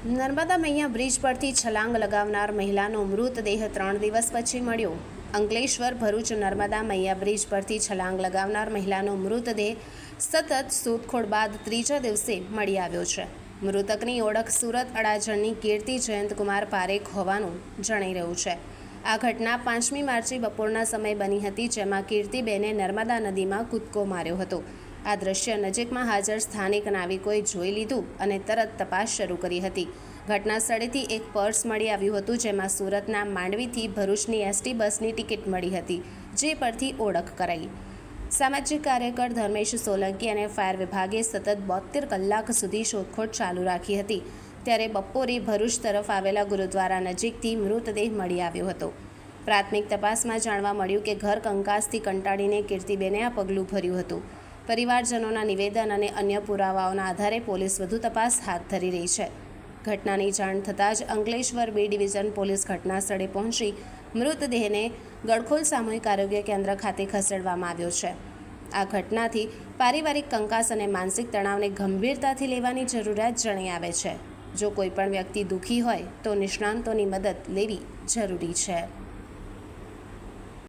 નર્મદા મૈયા bridge પરથી છલાંગ લગાવનાર મહિલાનો મૃતદેહ ત્રણ દિવસ પછી મળ્યો. અંકલેશ્વર, ભરૂચ નર્મદા મૈયા બ્રિજ પરથી છલાંગ લગાવનાર મહિલાનો મૃતદેહ સતત શોધખોળ બાદ ત્રીજા દિવસે મળી આવ્યો છે. મૃતકની ઓળખ સુરત અડાજણની કીર્તિ જયંતકુમાર પારેખ હોવાનું જણાઈ રહ્યું છે. આ ઘટના પાંચમી માર્ચે બપોરના સમય બની હતી, જેમાં કીર્તિબેને નર્મદા નદીમાં કૂદકો માર્યો હતો. આ દ્રશ્ય નજીકમાં હાજર સ્થાનિક નાવિકોએ જોઈ લીધું અને તરત તપાસ શરૂ કરી હતી. ઘટના સ્થળેથી એક પર્સ મળી આવ્યું હતું, જેમાં સુરતના માંડવીથી ભરૂચની એસટી બસની ટિકિટ મળી હતી, જે પરથી ઓળખ કરાઈ. સામાજિક કાર્યકર ધર્મેશ સોલંકી અને ફાયર વિભાગે સતત બોતેર કલાક સુધી શોધખોળ ચાલુ રાખી હતી. ત્યારે બપોરે ભરૂચ તરફ આવેલા ગુરુદ્વારા નજીકથી મૃતદેહ મળી આવ્યો હતો. પ્રાથમિક તપાસમાં જાણવા મળ્યું કે ઘર કંકાસથી કંટાળીને કીર્તિબેને આ પગલું ભર્યું હતું. પરિવારજનોના નિવેદન અને અન્ય પુરાવાઓના આધારે પોલીસ વધુ તપાસ હાથ ધરી રહી છે. ઘટનાની જાણ થતાં જ અંકલેશ્વર બી ડિવિઝન પોલીસ ઘટના સ્થળે પહોંચી મૃતદેહને ગડખોલ સામૂહિક આરોગ્ય કેન્દ્ર ખાતે ખસેડવામાં આવ્યો છે. આ ઘટનાથી પારિવારિક કંકાસ અને માનસિક તણાવને ગંભીરતાથી લેવાની જરૂરિયાત જણાઈ આવે છે. જો કોઈ પણ વ્યક્તિ દુઃખી હોય તો નિષ્ણાંતોની મદદ લેવી જરૂરી છે.